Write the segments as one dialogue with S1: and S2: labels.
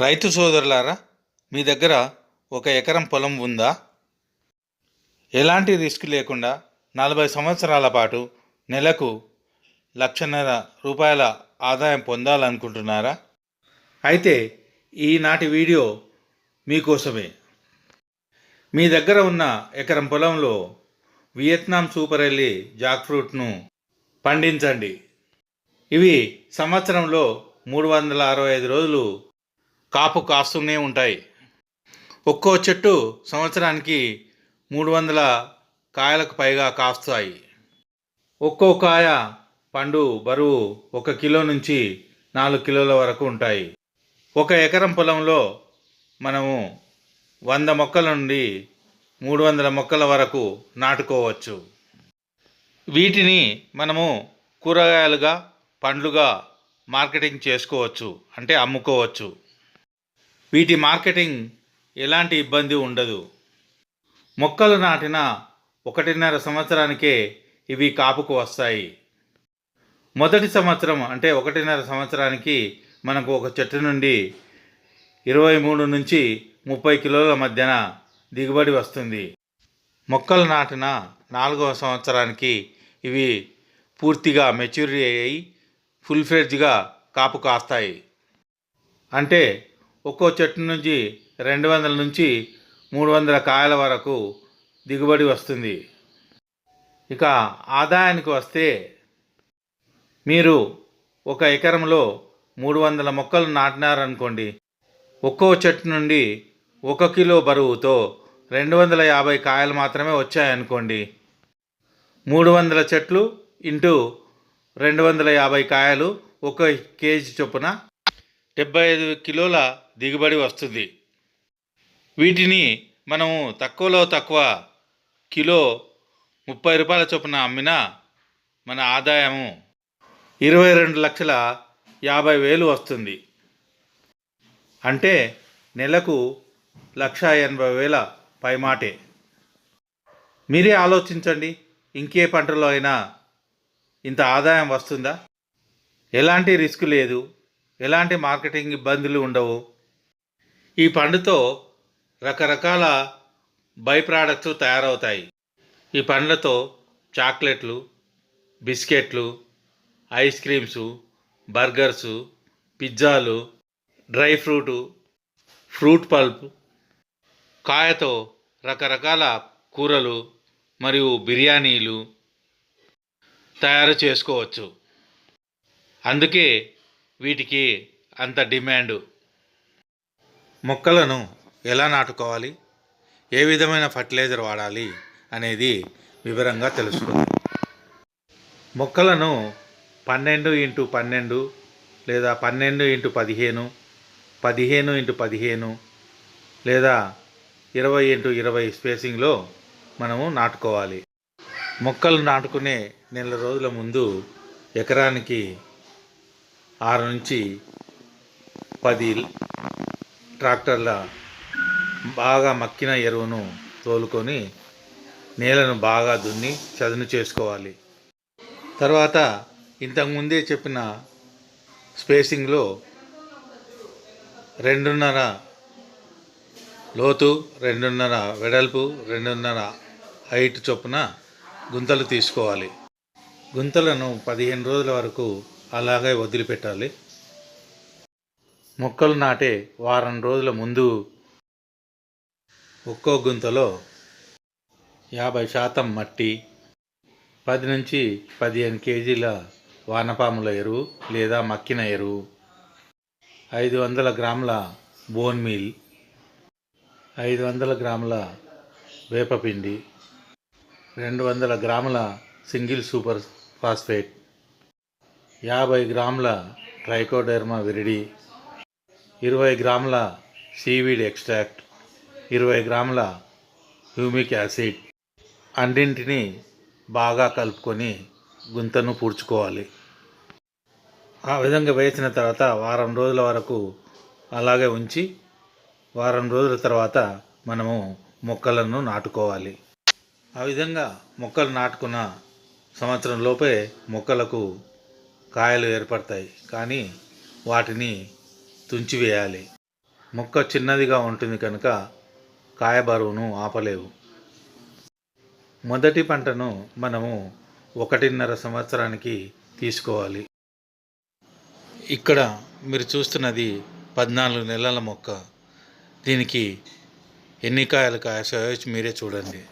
S1: రైతు సోదరులారా మీ దగ్గర ఒక ఎకరం పొలం ఉందా? ఎలాంటి రిస్క్ లేకుండా నలభై సంవత్సరాల పాటు నెలకు లక్షన్నర రూపాయల ఆదాయం పొందాలనుకుంటున్నారా? అయితే ఈనాటి వీడియో మీకోసమే. మీ దగ్గర ఉన్న ఎకరం పొలంలో వియత్నాం సూపర్ ఎల్లి జాక్ ఫ్రూట్ను పండించండి. ఇవి సంవత్సరంలో మూడు వందల అరవై ఐదు రోజులు కాపు కాస్తూనే ఉంటాయి. ఒక్కో చెట్టు సంవత్సరానికి మూడు వందల కాయలకు పైగా కాస్తాయి. ఒక్కో కాయ పండు బరువు ఒక కిలో నుంచి నాలుగు కిలోల వరకు ఉంటాయి. ఒక ఎకరం పొలంలో మనము వంద మొక్కల నుండి మూడు వందల మొక్కల వరకు నాటుకోవచ్చు. వీటిని మనము కూరగాయలుగా పండ్లుగా మార్కెటింగ్ చేసుకోవచ్చు అంటే అమ్ముకోవచ్చు. వీటి మార్కెటింగ్ ఎలాంటి ఇబ్బంది ఉండదు. మొక్కలు నాటిన ఒకటిన్నర సంవత్సరానికే ఇవి కాపుకు వస్తాయి. మొదటి సంవత్సరం అంటే ఒకటిన్నర సంవత్సరానికి మనకు ఒక చెట్టు నుండి ఇరవై మూడు నుంచి ముప్పై కిలోల మధ్యన దిగుబడి వస్తుంది. మొక్కలు నాటిన నాలుగవ సంవత్సరానికి ఇవి పూర్తిగా మెచ్యూరిటీ అయ్యి ఫుల్ ఫ్లెడ్జ్గా కాపు కాస్తాయి. అంటే ఒక్కో చెట్టు నుంచి రెండు వందల నుంచి మూడు వందల కాయల వరకు దిగుబడి వస్తుంది. ఇక ఆదాయానికి వస్తే మీరు ఒక ఎకరంలో మూడు వందల మొక్కలు నాటినారనుకోండి. ఒక్కో చెట్టు నుండి ఒక కిలో బరువుతో రెండు వందల యాభై కాయలు మాత్రమే వచ్చాయనుకోండి. మూడు వందల చెట్లు ఇంటూ రెండు వందల యాభై కాయలు ఒక కేజీ చొప్పున డెబ్బై ఐదు కిలోల దిగుబడి వస్తుంది. వీటిని మనము తక్కువలో తక్కువ కిలో ముప్పై రూపాయల చొప్పున అమ్మినా మన ఆదాయము ఇరవై రెండు లక్షల యాభై వేలు వస్తుంది. అంటే నెలకు లక్ష ఎనభై వేల పైమాటే. మీరే ఆలోచించండి ఇంకే పంటలో అయినా ఇంత ఆదాయం వస్తుందా? ఎలాంటి రిస్క్ లేదు ఎలాంటి మార్కెటింగ్ ఇబ్బందులు ఉండవు. ఈ పండుతో రకరకాల బై ప్రోడక్ట్స్ తయారవుతాయి. ఈ పండ్లతో చాక్లెట్లు బిస్కెట్లు ఐస్ క్రీమ్స్ బర్గర్సు పిజ్జాలు డ్రై ఫ్రూటు ఫ్రూట్ పల్ప్ కాయతో రకరకాల కూరలు మరియు బిర్యానీలు తయారు చేసుకోవచ్చు. అందుకే వీటికి అంత డిమాండు. మొక్కలను ఎలా నాటుకోవాలి? ఏ విధమైన ఫర్టిలైజర్ వాడాలి? అనేది వివరంగా తెలుసుకుందాం. మొక్కలను పన్నెండు ఇంటూ పన్నెండు లేదా పన్నెండు ఇంటూ పదిహేను పదిహేను ఇంటూ పదిహేను లేదా ఇరవై ఇంటూ ఇరవై స్పేసింగ్లో మనము నాటుకోవాలి. మొక్కలు నాటుకునే నెల రోజుల ముందు ఎకరానికి ఆరు నుంచి పది ట్రాక్టర్ల బాగా మక్కిన ఎరువును తోలుకొని నేలను బాగా దున్ని చదును చేసుకోవాలి. తర్వాత ఇంతకుముందే చెప్పిన స్పేసింగ్లో రెండున్నర లోతు రెండున్నర వెడల్పు రెండున్నర హైట్ చొప్పున గుంతలు తీసుకోవాలి. గుంతలను పదిహేను రోజుల వరకు అలాగే వదిలిపెట్టాలి. మొక్కలు నాటే వారం రోజుల ముందు ఒక్కో గుంతలో యాభై శాతం మట్టి పది నుంచి పదిహేను కేజీల వానపాముల ఎరువు లేదా మక్కిన ఎరువు ఐదు వందల గ్రాముల బోన్ మీల్ ఐదు వందల గ్రాముల వేపపిండి రెండు వందల గ్రాముల సింగిల్ సూపర్ ఫాస్ఫేట్ యాభై గ్రాముల ట్రైకోడెర్మా విరిడి ఇరవై గ్రాముల సీవీడ్ ఎక్స్ట్రాక్ట్ ఇరవై గ్రాముల హ్యూమిక్ యాసిడ్ అన్నింటినీ బాగా కలుపుకొని గుంతను పూడ్చుకోవాలి. ఆ విధంగా వేసిన తర్వాత వారం రోజుల వరకు అలాగే ఉంచి వారం రోజుల తర్వాత మనము మొక్కలను నాటుకోవాలి. ఆ విధంగా మొక్కలు నాటుకున్న సంవత్సరం లోపే మొక్కలకు కాయలు ఏర్పడతాయి. కానీ వాటిని తుంచివేయాలి. మొక్క చిన్నదిగా ఉంటుంది కనుక కాయ బరువును ఆపలేవు. మొదటి పంటను మనము ఒకటిన్నర సంవత్సరానికి తీసుకోవాలి. ఇక్కడ మీరు చూస్తున్నది పద్నాలుగు నెలల మొక్క. దీనికి ఎన్ని కాయలు కాయ మీరే చూడండి.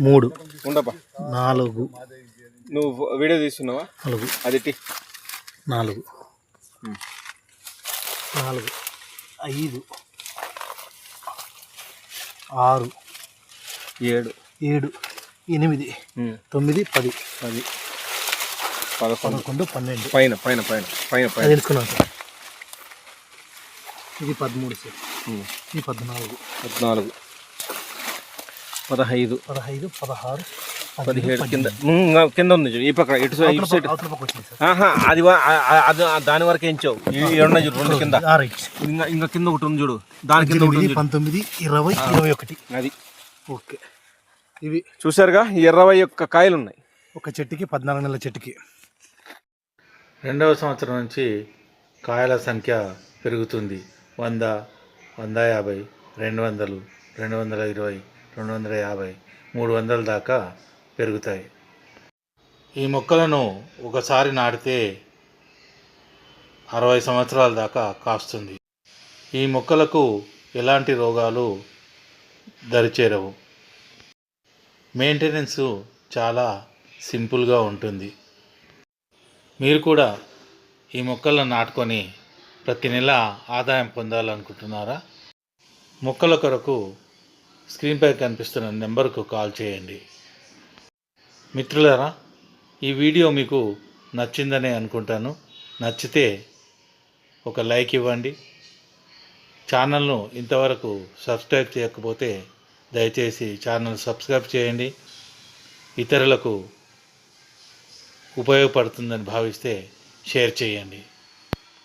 S2: మూడు.
S3: ఉండపా
S2: నాలుగు.
S3: నువ్వు వీడియో తీస్తున్నావా?
S2: నాలుగు.
S3: అది
S2: నాలుగు. నాలుగు. ఐదు. ఆరు.
S3: ఏడు.
S2: ఏడు. ఎనిమిది. తొమ్మిది పది.
S3: అది పదకొండు.
S2: పదకొండు పన్నెండు.
S3: పైన పైన పైన పైన పైన.
S2: తెలుసుకున్నాం సార్? ఇది పదమూడు సార్. ఇది పద్నాలుగు.
S3: పద్నాలుగు. పదహైదు.
S2: పదహైదు పదహారు
S3: పదిహేడు కింద. కింద ఉంది ఈ పక్క ఇటు సైడ్. ఇటు సైడ్ అది అది దాని వరకు ఎంచావు. ఈ రెండు చూడు రెండు కింద. ఇంకా ఇంకా కింద ఒకటి ఉంది చూడు. దాని కింద ఒకటి.
S2: పంతొమ్మిది ఇరవై ఇరవై ఒకటి.
S3: అది.
S2: ఓకే. ఇవి
S3: చూసారుగా? ఇరవై ఒక్క కాయలు ఉన్నాయి
S2: ఒక చెట్టుకి పద్నాలుగు నెలల చెట్టుకి.
S1: రెండవ సంవత్సరం నుంచి కాయల సంఖ్య పెరుగుతుంది. వంద వంద యాభై రెండు వందలు రెండు వందల ఇరవై. రెండు వందల యాభై మూడు వందల దాకా పెరుగుతాయి. ఈ మొక్కలను ఒకసారి నాటితే అరవై సంవత్సరాల దాకా కాస్తుంది. ఈ మొక్కలకు ఎలాంటి రోగాలు దరిచేరవు. మెయింటెనెన్స్ చాలా సింపుల్గా ఉంటుంది. మీరు కూడా ఈ మొక్కలను నాటుకొని ప్రతి నెల ఆదాయం పొందాలనుకుంటున్నారా? మొక్కల కొరకు స్క్రీన్పై కనిపిస్తున్న నెంబర్కు కాల్ చేయండి. మిత్రులారా ఈ వీడియో మీకు నచ్చిందనే అనుకుంటాను. నచ్చితే ఒక లైక్ ఇవ్వండి. ఛానల్ను ఇంతవరకు సబ్స్క్రైబ్ చేయకపోతే దయచేసి ఛానల్ సబ్స్క్రైబ్ చేయండి. ఇతరులకు ఉపయోగపడుతుందని భావిస్తే షేర్ చేయండి.